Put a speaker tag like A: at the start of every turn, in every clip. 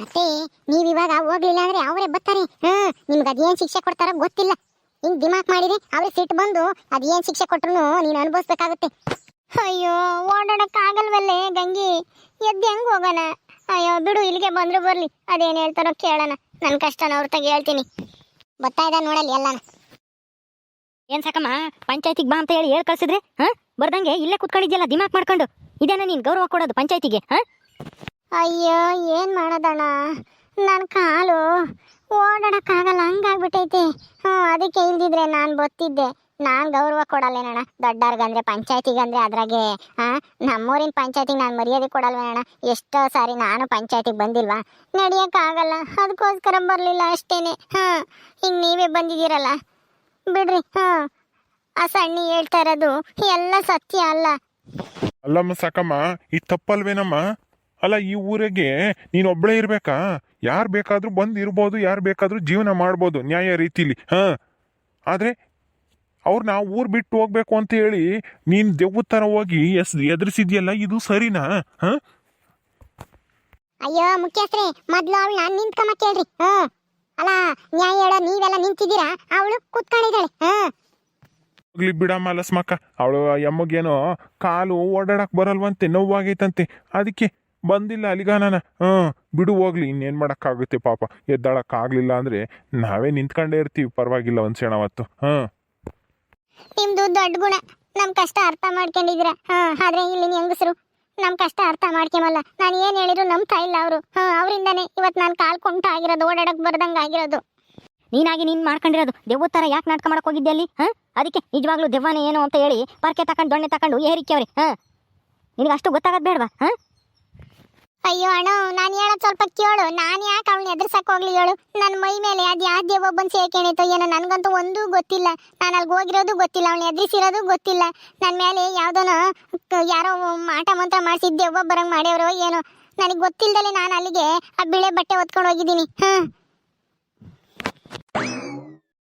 A: ಅತ್ತೆ ನೀವ್ ಇವಾಗ ಹೋಗ್ಲಿಲ್ಲ ಅಂದ್ರೆ ಅವರೇ ಬರ್ತಾರೆ. ಹ್ಮ್ ನಿಮ್ಗೆ ಅದೇನ್ ಶಿಕ್ಷೆ ಕೊಡ್ತಾರೋ ಗೊತ್ತಿಲ್ಲ. ಹಿಂಗ್ ದಿಮಾಕ್ ಮಾಡಿದ್ರೆ ಅವ್ರಿಗೆ ಸಿಟ್ಟು ಬಂದು ಅದೇನ್ ಶಿಕ್ಷೆ ಕೊಟ್ರು ನೀನು ಅನುಭವಿಸ್ಬೇಕಾಗುತ್ತೆ. ಅಯ್ಯೋ ಓಡಾಡಕ್ ಆಗಲ್ವಲ್ಲೇ ಗಂಗಿ? ಎದ್ದು ಹೆಂಗ್ ಹೋಗೋಣ? ಅಯ್ಯೋ ಬಿಡು ಇಲ್ಲಿಗೆ ಬಂದ್ರು ಬರ್ಲಿ. ಅದೇನ್ ಹೇಳ್ತಾರೋ ಕೇಳೋಣ. ನನ್ನ ಕಷ್ಟನ ಅವ್ರ ತಗ ಹೇಳ್ತೀನಿ. ಬರ್ತಾ ಇದ್ದ ನೋಡಲ್ಲಿ ಎಲ್ಲಾನ.
B: ಏನ್ ಸಾಕಮ್ಮ ಪಂಚಾಯತಿಗೆ ಬಾ ಅಂತ ಹೇಳಿ ಹೇಳ್ ಕಳ್ಸಿದ್ರೆ ಹಾ? ಬರ್ದಂಗೆ ಇಲ್ಲೇ ಕುತ್ಕೊಂಡಿದ್ಯಲ್ಲ ದಿಮಾಕ್ ಮಾಡ್ಕೊಂಡು. ಇದೇನ ನೀನ್ ಗೌರವ ಕೊಡೋದು ಪಂಚಾಯತಿಗೆ ಹಾ?
A: ಅಯ್ಯೋ, ಏನು ಮಾಡೋದಣ್ಣ? ನನ್ನ ಕಾಲು ಓಡಾಡೋಕ್ಕಾಗಲ್ಲ, ಹಂಗಾಗ್ಬಿಟ್ಟೈತೆ. ಹ್ಞೂ, ಅದಕ್ಕೆ ಇಲ್ದಿದ್ರೆ ನಾನು ಬತ್ತಿದ್ದೆ. ನಾನು ಗೌರವ ಕೊಡಲ್ಲೇನಣ್ಣ ದೊಡ್ಡವ್ರಿಗಂದ್ರೆ ಪಂಚಾಯತಿಗಂದ್ರೆ ಅದ್ರಾಗೆ ಹಾಂ ನಮ್ಮೂರಿನ ಪಂಚಾಯತಿಗೆ ನಾನು ಮರ್ಯಾದೆ ಕೊಡಲ್ವೇನಣ್ಣ? ಎಷ್ಟೋ ಸಾರಿ ನಾನು ಪಂಚಾಯತಿಗೆ ಬಂದಿಲ್ವಾ? ನಡೆಯೋಕ್ಕಾಗಲ್ಲ ಅದಕ್ಕೋಸ್ಕರ ಬರಲಿಲ್ಲ ಅಷ್ಟೇನೆ. ಹಾಂ ಹಿಂಗೆ ನೀವೇ ಬಂದಿದ್ದೀರಲ್ಲ? ಬಿಡ್ರಿ ಹಾಂ ಆ ಸಣ್ಣ ಹೇಳ್ತಾ ಇರೋದು ಎಲ್ಲ ಸತ್ಯ ಅಲ್ಲ.
C: ಅಲ್ಲಮ್ಮ, ಸಾಕಮ್ಮ ಇದು ತಪ್ಪಲ್ವೇನಮ್ಮ? ಅಲ್ಲ ಈ ಊರಿಗೆ ನೀನು ಒಬ್ಬಳೇ ಇರ್ಬೇಕಾ? ಯಾರು ಬೇಕಾದ್ರೂ ಬಂದು ಇರ್ಬೋದು ಯಾರು ಬೇಕಾದ್ರೂ ಜೀವನ ಮಾಡ್ಬೋದು ನ್ಯಾಯ ರೀತಿಲಿ ಹಾ? ಆದ್ರೆ ಅವ್ರು ನಾವು ಊರ್ ಬಿಟ್ಟು ಹೋಗ್ಬೇಕು ಅಂತ ಹೇಳಿ ನೀನ್ ದೆವ್ವ ಥರ ಹೋಗಿ ಎಸ್ ಎದುರಿಸಿದ್ಯಲ್ಲ ಇದು ಸರಿನಾ? ಹಾಂ?
A: ಅಯ್ಯೋ ಮುಖ್ಯಸ್ಥರೇ ಮೊದ್ಲು ಅವಳು ನಾನು ನಿಂತ್ಕೊಂಬ ಕೇಳ್ರಿ ಹಾ? ಅಲ್ಲ ನ್ಯಾಯ ಹೇಳೋ ನೀವೆಲ್ಲ ನಿಂತಿದ್ದೀರಾ? ಅವಳು ಕುತ್ಕೊಂಡಿದ್ದಾಳೆ ಹಾ?
C: ಹೋಗ್ಲಿ ಬಿಡಮ್ಮ ಲಸ್ಮಕ್ಕ ಅವಳು ಎಮ್ಮಗೇನೋ ಕಾಲು ಓಡಾಡಕ್ ಬರಲ್ವಂತೆ ನೋವಾಗೈತಂತೆ ಅದಕ್ಕೆ ಬಂದಿಲ್ಲ ಅಲಿಗಾನನ ಹ್ಞೂ ಬಿಡು ಹೋಗ್ಲಿ ಇನ್ನೇನು ಮಾಡೋಕ್ಕಾಗುತ್ತೆ ಪಾಪ. ಎದ್ದಾಳಕ್ಕಾಗಲಿಲ್ಲ ಅಂದರೆ ಅಂದ್ರೆ ನಾವೇ ನಿಂತ್ಕೊಂಡೇ ಇರ್ತೀವಿ ಪರವಾಗಿಲ್ಲ ಒಂದು ಕ್ಷಣ ಅವತ್ತು ಹಾಂ
A: ನಿಮ್ದು ದೊಡ್ಡ ಗುಣ. ನಮ್ಮ ಕಷ್ಟ ಅರ್ಥ ಮಾಡ್ಕೊಂಡಿದ್ದೀರಾ? ಹಾ ಆದ್ರೆ ಇಲ್ಲಿ ಹೆಂಗಸರು? ನಮ್ಮ ಕಷ್ಟ ಅರ್ಥ ಮಾಡ್ಕೊಂಬಲ್ಲ. ನಾನು ಏನ್ ಹೇಳಿದ್ರು ನಂಬ್ತಾ ಇಲ್ಲ ಅವರು. ಹಾ ಅವರಿಂದನೇ ಇವತ್ತು ನಾನು ಕಾಲ್ ಕೊಂಟ ಆಗಿರೋದು ಓಡಾಡಕ್ ಬರ್ದಂಗ ಆಗಿರೋದು.
B: ನೀನಾಗಿ ನೀನು ಮಾಡ್ಕೊಂಡಿರೋದು ದೆವ್ವ ಥರ ಯಾಕೆ ನಾಟಕ ಮಾಡಕ್ ಹೋಗಿದ್ದೆ ಅಲ್ಲಿ? ಹಾ ಅದಕ್ಕೆ ನಿಜವಾಗ್ಲೂ ದೆವ್ವನೇ ಏನು ಅಂತ ಹೇಳಿ ಪರ್ಕೆ ತಕೊಂಡು ದೊಣ್ಣೆ ತಕೊಂಡು ಏರಿಕೆ ಅವ್ರಿ. ಹಾ ನಿನಗೆ ಅಷ್ಟು ಗೊತ್ತಾಗೋದು ಬೇಡವಾ? ಹಾ
A: ಅಯ್ಯೋ ಅಣ್ಣ, ನಾನು ಹೇಳೋದ್ ಸ್ವಲ್ಪ ಕೇಳು. ನಾನು ಯಾಕೆ ಅವಳನ್ನ ಎದುರ್ಸಕ್ ಹೋಗ್ಲಿ ಹೇಳು. ನನ್ನ ಮೈ ಮೇಲೆ ಅದು ಯಾವ ದೇವ ಬಂದು ಸೇರ್ಕೊಂಡಿತ್ತು ಏನೋ ನನಗಂತೂ ಒಂದೂ ಗೊತ್ತಿಲ್ಲ. ನಾನು ಅಲ್ಲಿಗೆ ಹೋಗಿರೋದು ಗೊತ್ತಿಲ್ಲ. ಅವ್ನು ಎದುರಿಸಿರೋದು ಗೊತ್ತಿಲ್ಲ. ನನ್ನ ಮೇಲೆ ಯಾವುದೋ ಯಾರೋ ಮಾಟ ಮಂತ್ರ ಮಾಡಿಸಿದ್ದೆ ಒಬ್ಬೊಬ್ಬರಂಗೆ ಬರಂಗ್ ಮಾಡ್ಯವರು ಏನೋ. ನನಗೆ ಗೊತ್ತಿಲ್ದಲೆ ನಾನು ಅಲ್ಲಿಗೆ ಆ ಬಿಳೆ ಬಟ್ಟೆ ಹೊತ್ಕೊಂಡು ಹೋಗಿದ್ದೀನಿ. ಹಾಂ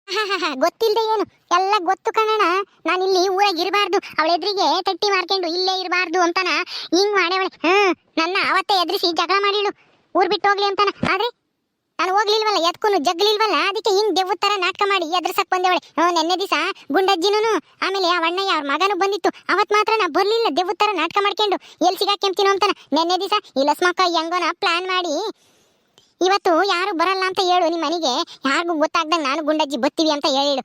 A: ಗೊತ್ತಿಲ್ದೆ ಏನು? ಎಲ್ಲ ಗೊತ್ತು ಕಣಣ ನಾನು ಇಲ್ಲಿ ಊರಾಗ ಇರಬಾರ್ದು. ಅವಳ ಎದುರಿಗೆ ತಟ್ಟಿ ಮಾರ್ಕೊಂಡು ಇಲ್ಲೇ ಇರಬಾರ್ದು ಅಂತಾನ. ಹಿಂಗ್ ಮಾಡ್ಯವಳೆ. ಹ್ಮ್, ನನ್ನ ಅವತ್ತೇ ಎದುರಿಸಿ ಜಗಳ ಮಾಡಿಳು. ಊರ್ ಬಿಟ್ಟು ಹೋಗ್ಲಿ ಅಂತಾನ. ಆದ್ರೆ ನಾನು ಹೋಗ್ಲಿಲ್ವಲ್ಲ ಎತ್ಕೊಂಡು ಜಗ್ಲಿಲ್ವಲ್ಲ? ಅದಕ್ಕೆ ಹಿಂಗ್ ದೆವ್ವ ತರ ನಾಟಕ ಮಾಡಿ ಎದುರ್ಸಕ್ ಬಂದೇವಳೆ. ಹ್ಞೂ ನೆನ್ನೆ ದಿವಸ ಗುಂಡಜ್ಜಿನೂ ಆಮೇಲೆ ಆ ಅಣ್ಣಯ್ಯ ಅವ್ರ ಮಗನೂ ಬಂದಿತ್ತು. ಅವತ್ ಮಾತ್ರ ನಾ ಬರ್ಲಿಲ್ಲ ದೆವ್ವ ತರ ನಾಟಕ ಮಾಡ್ಕೊಂಡು. ಎಲ್ಲಿ ಸಿಗಾಕೆಂತೀನೋ ಅಂತಾನ. ನೆನ್ನೆ ದಿವಸ ಈ ಲಸ್ಮಕ್ಕ ಹೆಂಗೋನ ಪ್ಲಾನ್ ಮಾಡಿ ಇವತ್ತು ಯಾರು ಬರಲ್ಲ ಅಂತ ಹೇಳು ನಿಮ್ಮ ಮನೆಗೆ. ಯಾರಿಗೂ ಗೊತ್ತಾಗ್ದಂಗೆ ನಾನು ಗುಂಡಜ್ಜಿ ಬತ್ತೀವಿ ಅಂತ ಹೇಳಿಳು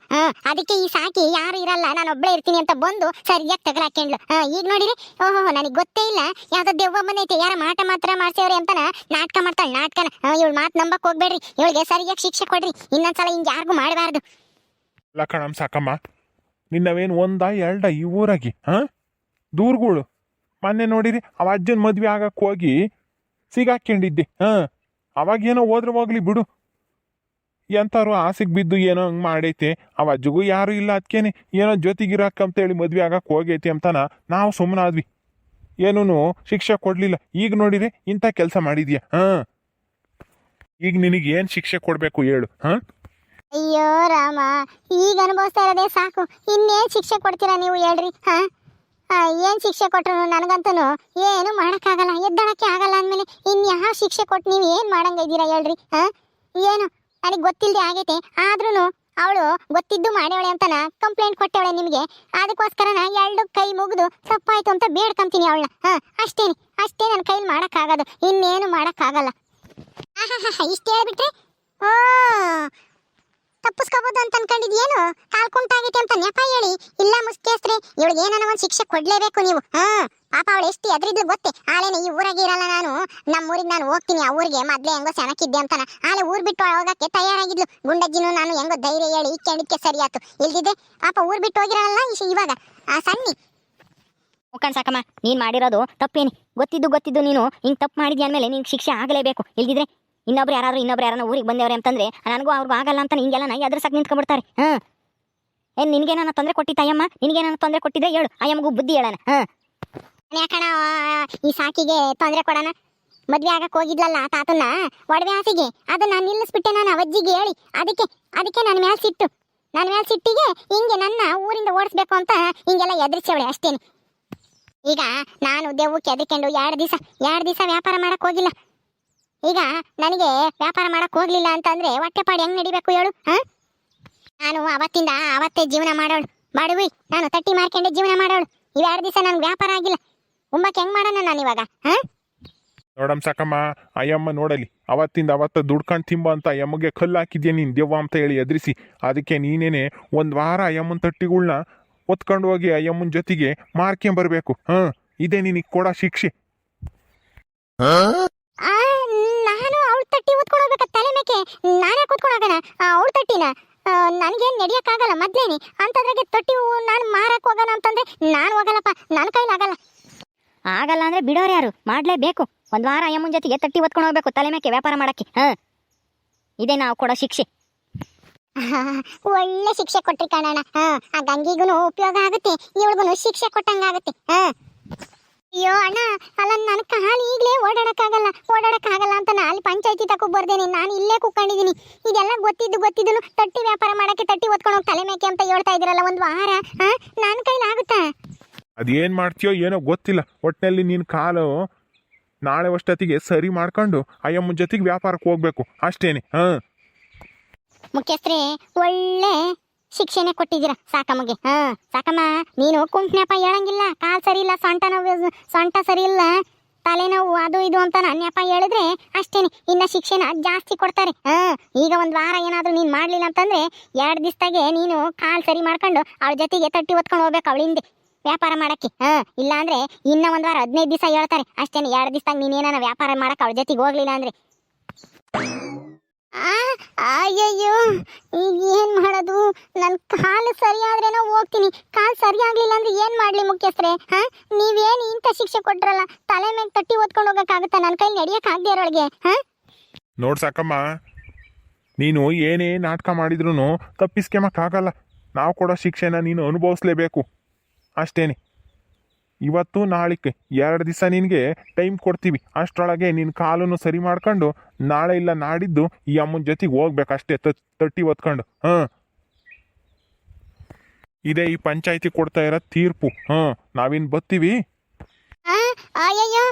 A: ಅದಕ್ಕೆ ಈ ಸಾಕಿ ಯಾರು ಇರಲ್ಲ, ನಾನು ಒಬ್ಬಳೇ ಇರ್ತೀನಿ ಅಂತ ಬಂದು ಸರಿಯಾಗಿ ತಗಲಾಕೆಂಡ್ಲು ಈಗ ನೋಡಿರಿ. ಓಹೋ ನನಗೆ ಗೊತ್ತೇ ಇಲ್ಲ. ಯಾವ್ದೋ ದೆವ್ವ ಬಂದೈತೆ ಯಾರ ಮಾಟ ಮಾತ್ರ ಮಾಡ್ಸೇವ್ರಿ ಅಂತನ ನಾಟಕ ಮಾಡ್ತಾಳೆ, ನಾಟಕನ. ಇವಳು ಮಾತು ನಂಬಕ್ ಹೋಗ್ಬೇಡ್ರಿ. ಇವಳಿಗೆ ಸರಿಯಾಗಿ ಶಿಕ್ಷೆ ಕೊಡ್ರಿ. ಇನ್ನೊಂದ್ಸಲ ಹಿಂಗೆ ಯಾರಿಗೂ ಮಾಡಬಾರ್ದು.
C: ಸಾಕಮ್ಮ. ನಿನ್ನವೇನು ಒಂದ ಎರಡ ಈ ಊರಾಗಿ, ಹಾ? ದೂರ್ಗಳು. ಮೊನ್ನೆ ನೋಡಿರಿ, ಅವ ಅಜ್ಜನ ಮದ್ವೆ ಆಗಕ್ಕೆ ಹೋಗಿ ಸಿಗಾಕೊಂಡಿದ್ದೆ ಹಾ? ಅವಾಗೇನೋ ಹೋದ್ರೆ ಹೋಗ್ಲಿ ಬಿಡು. ಎಂತಾರು ಆಸೆಗೆ ಬಿದ್ದು ಏನೋ ಹಂಗೆ ಮಾಡೈತೆ. ಅವ ಅಜ್ಜಿಗೂ ಯಾರು ಇಲ್ಲ ಅದಕ್ಕೇನೆ ಏನೋ ಜೊತೆಗಿರಾಕಂತೇಳಿ ಮದ್ವೆ ಆಗಕ್ಕೆ ಹೋಗೈತಿ ಅಂತಾನ ನಾವು ಸುಮ್ಮನಾದ್ವಿ ಏನೂ ಶಿಕ್ಷೆ ಕೊಡಲಿಲ್ಲ. ಈಗ ನೋಡಿರಿ ಇಂಥ ಕೆಲಸ ಮಾಡಿದ್ಯಾ? ಹಾಂ. ಈಗ ನಿನಗೆ ಏನು ಶಿಕ್ಷೆ ಕೊಡಬೇಕು ಹೇಳು, ಹಾಂ?
A: ಅಯ್ಯೋ ರಾಮ, ಈಗ ಅನುಭವಿಸ್ತಾ ಇರೋದೇ ಸಾಕು. ಇನ್ನೇನ್ ಶಿಕ್ಷೆ ಕೊಡ್ತೀರಾ ನೀವು ಹೇಳ್ರಿ, ಹಾ? ಏನ್ ಶಿಕ್ಷೆ ಕೊಟ್ಟರು ನನಗಂತೂ ಏನು ಮಾಡಕ್ಕಾಗಲ್ಲ, ಎದ್ದಳಕ್ಕೆ ಆಗಲ್ಲ ಅಂದ್ಮೇಲೆ ಇನ್ ಯಾವ ಶಿಕ್ಷೆ ಕೊಟ್ಟು ನೀವು ಏನ್ ಮಾಡಂಗ ಇದ್ದೀರಾ ಹೇಳ್ರಿ ಹಾ ಏನು? ನನಗೆ ಗೊತ್ತಿಲ್ಲದೆ ಆಗೈತೆ ಆದ್ರೂ ಅವಳು ಗೊತ್ತಿದ್ದು ಮಾಡ್ಯವಳೆ ನಾ ಕಂಪ್ಲೇಂಟ್ ಕೊಟ್ಟೇವಳೆ ನಿಮಗೆ ಅದಕ್ಕೋಸ್ಕರ ನಾ ಎರಡು ಕೈ ಮುಗಿದು ತಪ್ಪಾಯ್ತು ಅಂತ ಬೇಡ್ಕೊಂತೀನಿ ಅವಳನ್ನ ಹಾ ಅಷ್ಟೇನೆ, ಅಷ್ಟೇ ನನ್ನ ಕೈಲಿ ಮಾಡೋಕ್ಕಾಗೋದು, ಇನ್ನೇನು ಮಾಡೋಕ್ಕಾಗಲ್ಲ. ಇಷ್ಟ ಹೇಳ್ಬಿಟ್ರೆ? ಓ! ತಪ್ಪಿಸ್ಕೋಬಹುದು ಅಂತ ಅನ್ಕೊಂಡಿದ್ಯೇನು? ಕಾಲ್ ಕುಂಟಾಗೈತೆ ಅಂತ ನೆಪ ಹೇಳಿ. ಇಲ್ಲ ಮುಸ್ಕೇಸ್ತ್ರಿ ಇವಳಿಗೆ ಏನನ ಒಂದು ಶಿಕ್ಷೆ ಕೊಡ್ಲೇಬೇಕು ನೀವು. ಹಾ, ಪಾಪ ಅವಳು ಎಷ್ಟು ಎದ್ರಿದ್ಲು ಗೊತ್ತೇ? ಆಳೇನೆ ಈ ಊರಾಗೆ ಇರಲ್ಲ ನಾನು. ನಮ್ಮ ಊರಿಗೆ ನಾನು ಹೋಗ್ತೀನಿ, ಆ ಊರಿಗೆ. ಮೊದ್ಲೇ ಹೆಂಗೋ ಸೆನಕಿದ್ದೆ ಅಂತಾನ ಆಳೆ ಊರ್ ಬಿಟ್ಟು ಹೋಗಕ್ಕೆ ತಯಾರಾಗಿದ್ಲು. ಗುಂಡಜ್ಜಿನೂ ನಾನು ಹೆಂಗೋ ಧೈರ್ಯ ಹೇಳಿ ಈ ಸರಿ ಆಯ್ತು ಇಲ್ದಿದ್ರೆ ಪಾಪ ಊರ್ ಬಿಟ್ಟು ಹೋಗಿರಲ್ಲ ಇವಾಗ? ಆ ಸಣ್ಣಿ
B: ಮುಖಂಡ್ ಸಾಕಮ್ಮ, ನೀನ್ ಮಾಡಿರೋದು ತಪ್ಪೇನಿ. ಗೊತ್ತಿದ್ದು ಗೊತ್ತಿದ್ದು ನೀನು. ಹಿಂಗ್ ತಪ್ಪು ಮಾಡಿದ್ಯಾ ಅಂದ್ಮೇಲೆ ನಿನ್ಗೆ ಶಿಕ್ಷೆ ಆಗಲೇಬೇಕು. ಇಲ್ದಿದ್ರೆ ಇನ್ನೊಬ್ರು ಯಾರಾದ್ರೂ ಇನ್ನೊಬ್ರು ಯಾರನ್ನ ಊರಿಗೆ ಬಂದವ್ರೆ ಅಂತಂದ್ರೆ ನನಗೂ ಅವ್ರಿಗೂ ಆಗಲ್ಲ ಅಂತ ಹಿಂಗೆಲ್ಲ ನೈ ಅದ್ರಸಕ್ ನಿಂತ್ಕೊಂಡ್ಬಿಡ್ತಾರೆ. ಹಾ. ಏನ್ ನಿನ್ಗೇನ ತೊಂದರೆ ಕೊಟ್ಟಿ ತಾಯಮ್ಮ ನಿನ್ಗೇನ ತೊಂದರೆ ಕೊಟ್ಟಿದ್ರೆ ಹೇಳು. ಅಯ್ಯಮ್ಮಗೂ ಬುದ್ಧಿ ಹೇಳಣ. ಹಾ.
A: ಯಾಕಣ ಈ ಸಾಕಿಗೆ ತೊಂದರೆ ಕೊಡೋಣ. ಮದ್ವೆ ಆಗಕ್ಕೆ ಹೋಗಿದ್ಲಲ್ಲ ತಾತನ್ನ? ಒಡವೆ ಹಾಸಿಗೆ. ಅದನ್ನ ನಿಲ್ಲಿಸ್ಬಿಟ್ಟೆ ನಾನು ಅವಜ್ಜಿಗೆ ಹೇಳಿ. ಅದಕ್ಕೆ ಅದಕ್ಕೆ ನನ್ನ ಮ್ಯಾಲ್ ಸಿಟ್ಟು. ನನ್ನ ಮ್ಯಾಲ್ ಸಿಟ್ಟಿಗೆ ಹಿಂಗೆ ನನ್ನ ಊರಿಂದ ಓಡಿಸ್ಬೇಕು ಅಂತ ಹಿಂಗೆಲ್ಲ ಎದುರಿಸವಳೆ ಅಷ್ಟೇನೆ. ಈಗ ನಾನು ದೆವ್ವಕ್ಕೆ ಎದ್ರಿಕೊಂಡು ಎರಡು ದಿವಸ ಎರಡು ದಿವಸ ವ್ಯಾಪಾರ ಮಾಡಕ್ಕೆ ಹೋಗಿಲ್ಲ. ಈಗ ನನಗೆ ವ್ಯಾಪಾರ ಮಾಡಕ್ ಹೋಗ್ಲಿಲ್ಲ ಅಂತಂದ್ರೆ ಹೊಟ್ಟೆಪಾಡು ಹೆಂಗ್ ನಡಿಬೇಕು ಹೇಳು ಹಾ? ನಾನು ಅವತ್ತಿಂದ ಅವತ್ತೇ ಜೀವನ ಮಾಡೋಳು. ಬಾಡುವಿ ನಾನು ತಟ್ಟಿ ಮಾರ್ಕೊಂಡೆ ಜೀವನ ಮಾಡೋಳು. ಇವೆರಡು ದಿವಸ ನನ್ಗೆ ವ್ಯಾಪಾರ ಆಗಿಲ್ಲ. ಉಂಬಕ್ ಹೆಂಗ್ ಮಾಡೋಣ ನಾನು ಇವಾಗ ಹಾ?
C: ನೋಡಮ್ ಸಾಕಮ್ಮ ಅಯ್ಯಮ್ಮ ನೋಡಲಿ. ಅವತ್ತಿಂದ ಅವತ್ತ ದುಡ್ಕೊಂಡು ತಿಂಬ ಅಂತ ಅಯ್ಯಮ್ಮಗೆ ಕಲ್ಲು ಹಾಕಿದ್ಯಾ ನೀನು? ದೆವ್ವ ಅಂತ ಹೇಳಿ ಎದುರಿಸಿ. ಅದಕ್ಕೆ ನೀನೇನೆ ಒಂದು ವಾರ ಅಯ್ಯಮ್ಮನ ತಟ್ಟಿಗಳ್ನ ಒತ್ಕೊಂಡು ಹೋಗಿ ಅಯ್ಯಮ್ಮನ ಜೊತೆಗೆ ಮಾರ್ಕೊಂಬರ್ಬೇಕು ಹಾಂ? ಇದೇ ನಿನಗೆ ಕೊಡ ಶಿಕ್ಷೆ.
A: ತಟ್ಟಿ ಓದ್ಕೊಂಡು ಹೋಗ್ಬೇಕು ತಲೆ ಮೇಕೆ. ನಾನೇ ಕೂತ್ಕೊಂಡೋಗೋಣ ಅವ್ರ ತಟ್ಟಿನ? ನನಗೇನು ನಡೆಯೋಕ್ಕಾಗಲ್ಲ ಮೊದ್ಲೇನಿ. ಅಂತದ್ರಾಗೆ ತೊಟ್ಟಿ ನಾನು ಮಾರಕ್ ಹೋಗೋಣ ಅಂತಂದ್ರೆ ನಾನು ಹೋಗಲ್ಲಪ್ಪ ನನ್ನ ಕೈಲಾಗಲ್ಲ
B: ಆಗಲ್ಲ. ಅಂದ್ರೆ ಬಿಡೋರು ಯಾರು? ಮಾಡಲೇಬೇಕು. ಒಂದ್ ವಾರ ಅಯ್ಯಮ್ಮನ ಜೊತೆಗೆ ತಟ್ಟಿ ಒತ್ಕೊಂಡು ಹೋಗ್ಬೇಕು ತಲೆ ಮೇಕೆ ವ್ಯಾಪಾರ ಮಾಡಕ್ಕೆ. ಹಾ. ಇದೇ ನಾವು ಕೊಡೋ ಶಿಕ್ಷೆ.
A: ಒಳ್ಳೆ ಶಿಕ್ಷೆ ಕೊಟ್ರಿ ಕಣಣ್ಣ. ಹಾ ಆ ಗಂಗಿಗೂ ಉಪಯೋಗ ಆಗುತ್ತೆ ಇವಳಿಗೂ ಶಿಕ್ಷೆ ಕೊಟ್ಟಂಗಾಗುತ್ತೆ. ಹಾ. ಅಯ್ಯೋ ಅಣ್ಣ ಅಲ್ಲ ನನ್ನ ಕಾಲು ಈಗಲೇ ಓಡಾಡಕ್ಕಾಗಲ್ಲ ಓಡಾಡಕ್ಕಾಗಲ್ಲ ಅಂತ ನಾನು ಅಲ್ಲಿ ಪಂಚಾಯತಿ ತಕೋ ಬರ್ದೇನೆ ನಾನು ಇಲ್ಲೇ ಕೂತ್ಕೊಂಡಿದ್ದೀನಿ. ಇದೆಲ್ಲ ಗೊತ್ತಿದ್ದು ಗೊತ್ತಿದ್ದು ತಟ್ಟಿ ವ್ಯಾಪಾರ ಮಾಡಕ್ಕೆ ತಟ್ಟಿ ಒತ್ಕೊಂಡು ಹೋಗಿ ತಲೆ ಮೇಕೆ ಅಂತ ಹೇಳ್ತಾ ಇದ್ರಲ್ಲ ಒಂದು ವಾರ ನನ್ನ ನನ್ನ ಕೈಲಾಗುತ್ತಾ
C: ಅದೇನು ಮಾಡ್ತೀಯೋ ಏನೋ ಗೊತ್ತಿಲ್ಲ ಒಟ್ಟಿನಲ್ಲಿ ನಿನ್ನ ಕಾಲು ನಾಳೆ ಅಷ್ಟೊತ್ತಿಗೆ ಸರಿ ಮಾಡ್ಕೊಂಡು ಅಯ್ಯಮ್ಮನ ಜೊತೆಗೆ ವ್ಯಾಪಾರಕ್ಕೆ ಹೋಗ್ಬೇಕು ಅಷ್ಟೇನೆ ಹಾಂ?
A: ಮುಖ್ಯಸ್ಥರೇ ಒಳ್ಳೆ ಶಿಕ್ಷೆನೆ ಕೊಟ್ಟಿದ್ದೀರಾ. ಸಾಕಮ್ಮಗೆ. ಹಾ, ಸಾಕಮ್ಮ, ನೀನು ಕುಂಟ್ನ್ಯಪ ಹೇಳಂಗಿಲ್ಲ. ಕಾಲ್ ಸರಿ ಇಲ್ಲ ಸೊಂಟ ನೋವು, ಸೊಂಟ ಸರಿ ಇಲ್ಲ ತಲೆನೋವು ಅದು ಇದು ಅಂತ ನೆಪ ಹೇಳಿದ್ರೆ ಅಷ್ಟೇನೆ. ಇನ್ನ ಶಿಕ್ಷೆನ ಜಾಸ್ತಿ ಕೊಡ್ತಾರೆ. ಹಾ, ಈಗ ಒಂದ್ ವಾರ ಏನಾದ್ರೂ ನೀನ್ ಮಾಡ್ಲಿಲ್ಲ ಅಂತಂದ್ರೆ ಎರಡ್ ದಿವಸದಾಗೆ ನೀನು ಕಾಲ್ ಸರಿ ಮಾಡ್ಕೊಂಡು ಅವಳ ಜೊತೆಗೆ ತಟ್ಟಿ ಹೊತ್ಕೊಂಡು ಹೋಗ್ಬೇಕು ಅವಳ ಹಿಂದೆ. ವ್ಯಾಪಾರ ಮಾಡಕ್ಕೆ. ಹಾ, ಇಲ್ಲ ಅಂದ್ರೆ ಇನ್ನ ಒಂದ್ ವಾರ ಹದಿನೈದು ದಿವಸ ಹೇಳ್ತಾರೆ. ಅಷ್ಟೇನೆ, ಎರಡ್ ದಿವಸದಾಗ ನೀನ್ ಏನಾನ ವ್ಯಾಪಾರ ಮಾಡಕ್ ಅವಳ ಜೊತೆಗೆ ಹೋಗ್ಲಿಲ್ಲ ಅಂದ್ರೆ ಆ ಅಯ್ಯಯ್ಯೋ ಈಗ ಏನ್ ಮಾಡೋದು ನನ್ ಕಾಲು ಸರಿಯಾದ್ರೇನೋ ಹೋಗ್ತೀನಿ. ಕಾಲು ಸರಿಯಾಗ್ಲಿಲ್ಲ ಅಂದ್ರೆ ಏನು ಮಾಡ್ಲಿ ಮುಖ್ಯಸ್ಥರೇ, ಹಾ? ನೀವೇನು ಇಂಥ ಶಿಕ್ಷೆ ಕೊಟ್ರಲ್ಲ, ತಲೆ ಮೇಲೆ ತಟ್ಟಿ ಓದ್ಕೊಂಡು ಹೋಗೋಕ್ಕಾಗುತ್ತಾ? ನನ್ನ ಕೈ ನಡಿಯಕ್ ಆಗದೆ ಇರೋಳಿಗೆ, ಹಾ?
C: ನೋಡ್ ಸಾಕಮ್ಮ, ನೀನು ಏನೇ ನಾಟಕ ಮಾಡಿದ್ರೂ ತಪ್ಪಿಸ್ಕೊಂಬಕ್ಕಾಗಲ್ಲ ನಾವು ಕೊಡೋ ಶಿಕ್ಷೆನ ನೀನು ಅನುಭವಿಸ್ಲೇಬೇಕು. ಅಷ್ಟೇನೆ. ಇವತ್ತು ನಾಳಿಕೆ ಎರಡು ದಿವಸ ನಿನಗೆ ಟೈಮ್ ಕೊಡ್ತೀವಿ. ಅಷ್ಟರೊಳಗೆ ನಿನ್ನ ಕಾಲನ್ನು ಸರಿ ಮಾಡ್ಕೊಂಡು ನಾಳೆ ಇಲ್ಲ ನಾಡಿದ್ದು ಈ ಅಮ್ಮನ ಜೊತೆಗೆ ಹೋಗ್ಬೇಕಷ್ಟೇ ತಟ್ಟಿ ಒತ್ಕೊಂಡು ಹಾಂ ಇದೇ ಈ ಪಂಚಾಯತಿ ಕೊಡ್ತಾ ಇರೋ ತೀರ್ಪು. ಹಾ ನಾವಿನ್ ಬತ್ತೀವಿ
A: ಆ, ಅಯ್ಯಯ್ಯೋ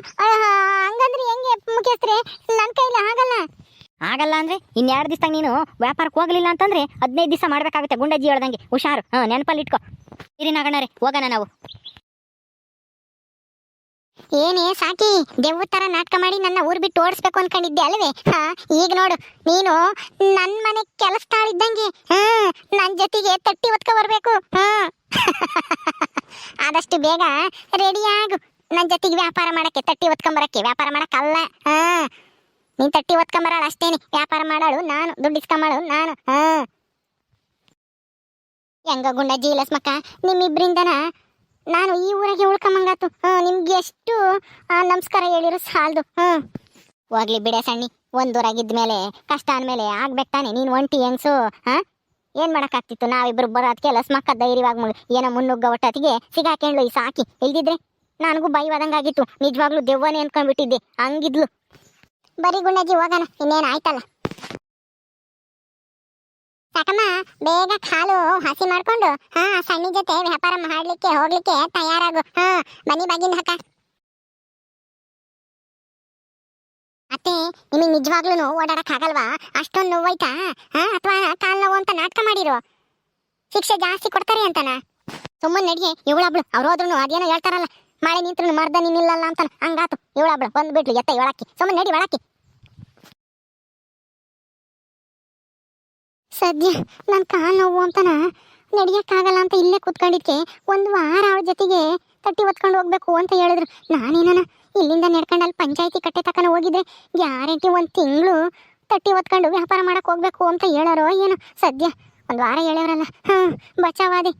A: ಹಂಗಂದ್ರೆ ಹೆಂಗೆ ಮುಖ್ಯಸ್ಥರೇ? ನನ್ನ ಕೈಲಿ ಆಗಲ್ಲ.
B: ಆಗಲ್ಲ ಅಂದ್ರೆ ಇನ್ನೆರಡು ದಿವಸ ನೀನು ವ್ಯಾಪಾರಕ್ಕೆ ಹೋಗ್ಲಿಲ್ಲ ಅಂತಂದ್ರೆ ಹದಿನೈದು ದಿವಸ ಮಾಡ್ಬೇಕಾಗುತ್ತೆ ಗುಂಡಜ್ಜಿ ಹೇಳ್ದಂಗೆ. ಹುಷಾರು. ಹ ನೆನಪಲ್ಲಿ ಇಟ್ಕೋ. ಇರಿ ನಾಗಣ್ಣರೇ ಹೋಗೋಣ ನಾವು.
A: ಏನೇ ಸಾಕಿ, ದೆವ್ವ ತರ ನಾಟಕ ಮಾಡಿ ನನ್ನ ಊರ್ ಬಿಟ್ಟು ಓಡಿಸ್ಬೇಕು ಅನ್ಕೊಂಡಿದ್ದೆ ಅಲ್ವೇ? ಹಾ, ಈಗ ನೋಡು, ನೀನು ನನ್ ಮನೆ ಕೆಲಸದಾಳಿದ್ದಂಗೆ ಹಾ, ನನ್ ಜೊತೆಗೆ ತಟ್ಟಿ ಒತ್ಕೊ ಬರ್ಬೇಕು, ಹಾ. ಆದಷ್ಟು ಬೇಗ ರೆಡಿ ಆಗು. ನನ್ ಜೊತೆಗೆ ವ್ಯಾಪಾರ ಮಾಡಕ್ಕೆ, ತಟ್ಟಿ ಒತ್ಕೊಂಬರಕ್ಕೆ ವ್ಯಾಪಾರ ಮಾಡಕ್ಕಲ್ಲ, ಹಾ. ನೀನ್ ತಟ್ಟಿ ಒತ್ಕೊಂಬರಾಳ ಅಷ್ಟೇನೆ. ವ್ಯಾಪಾರ ಮಾಡಾಳು ನಾನು, ದುಡ್ಡು ಇಸ್ಕೊಂಬಾಳು ನಾನು, ಹಾ. ಹೆಂಗ ಗುಂಡ ಜೀಲಸ್ ಮಕ್ಕ, ನಿಮ್ಮಿಬ್ರಿಂದನ ನಾನು ಈ ಊರಾಗೆ ಉಳ್ಕೊಂಬಂಗಾತು ನಿಮ್ಗೆ ಎಷ್ಟು ನಮಸ್ಕಾರ ಹೇಳಿರೋ ಸಾಲ್ದು. ಹ್ಞೂ ಹೋಗ್ಲಿ ಬಿಡ ಸಣ್ಣಿ, ಒಂದೂರಾಗಿದ್ದ ಮೇಲೆ, ಕಷ್ಟ ಅಂದಮೇಲೆ ಆಗ್ಬೇಕು ತಾನೆ, ನೀನು ಒಂಟಿ ಹೆಂಗ್ಸು ಹಾ? ಏನು ಮಾಡೋಕ್ಕಾಗ್ತಿತ್ತು? ನಾವಿಬ್ಬರು ಬರೋದಕ್ಕೆ ಲಸ್ಮಕ್ಕ ಧೈರ್ಯವಾಗಿ ಮುಳು ಏನೋ ಮುನ್ನುಗ್ಗ ಒಟ್ಟತ್ತಿಗೆ ಸಿಗಾಕೇಳು ಈ ಸಾಕಿ, ಇಲ್ದಿದ್ರೆ ನನಗೂ ಬೈವಾದಂಗಾಗಿತ್ತು ನಿಜವಾಗ್ಲೂ ದೆವ್ವನೇ ಅನ್ಕೊಂಡ್ಬಿಟ್ಟಿದ್ದೆ, ಹಂಗಿದ್ಲು. ಬರೀ ಗುಂಡಜ್ಜಿ, ಹೋಗೋಣ, ಇನ್ನೇನು ಆಯ್ತಲ್ಲ? ಸಾಕಮ್ಮ ಬೇಗ ಕಾಲು ಹಸಿ ಮಾಡ್ಕೊಂಡು, ಹಾ, ಸಣ್ಣ ಜೊತೆ ವ್ಯಾಪಾರ ಮಾಡ್ಲಿಕ್ಕೆ, ಹೋಗ್ಲಿಕ್ಕೆ ತಯಾರಾಗು. ಹಾ ಮನಿ ಬಾಗಿನ ಹಾಕ ಅತ್ತೆ, ನಿಮಗೆ ನಿಜವಾಗ್ಲೂ ಓಡಾಡಕ್ ಆಗಲ್ವಾ? ಅಷ್ಟೊಂದು ನೋವಾಯ್ತಾ? ಹಾ, ಅಥವಾ ಕಾಲ್ ನೋವು ಅಂತ ನಾಟಕ ಮಾಡಿರು? ಶಿಕ್ಷೆ ಜಾಸ್ತಿ ಕೊಡ್ತಾರೆ ಅಂತನ? ಸುಮ್ಮನೆ ನಡಿಗೆ, ಇವಳಬ್ಳು, ಅವ್ರು ಹೋದ್ರು ಅದೇನೋ ಹೇಳ್ತಾರಲ್ಲ. ಮಳೆ ನಿಂತ್ರು ಮರ್ದ ನಿನ್ನಿಲ್ಲಲ್ಲ ಅಂತ ಹಂಗಾತು, ಇವಳಬ್ಳು, ಬಂದ್ಬಿಟ್ಲು ಎತ್ತ ಇವಳಾಕಿ ಸುಮ್ಮನೆ ನಡಿ, ಒಳಕ್ಕೆ. ಸದ್ಯ ನನ್ನ ಕಾಲು ನೋವು ಅಂತನ ನಡಿಯಕ್ಕಾಗಲ್ಲ ಅಂತ ಇಲ್ಲೇ ಕೂತ್ಕೊಂಡಿದ್ಕೆ ಒಂದು ವಾರ ಅವ್ರ ಜೊತೆಗೆ ತಟ್ಟಿ ಹೊತ್ಕೊಂಡು ಹೋಗ್ಬೇಕು ಅಂತ ಹೇಳಿದ್ರು. ನಾನೇನ ಇಲ್ಲಿಂದ ನಡ್ಕೊಂಡು ಅಲ್ಲಿ ಪಂಚಾಯತಿ ಕಟ್ಟೆ ತಕನ ಹೋಗಿದ್ರೆ ಗ್ಯಾರಂಟಿ ಒಂದು ತಿಂಗಳು ತಟ್ಟಿ ಒತ್ಕೊಂಡು ವ್ಯಾಪಾರ ಮಾಡಕ್ ಹೋಗ್ಬೇಕು ಅಂತ ಹೇಳಾರೋ ಏನು. ಸದ್ಯ ಒಂದು ವಾರ ಹೇಳೋರಲ್ಲ ಹಾಂ ಬಚಾವಾದೆ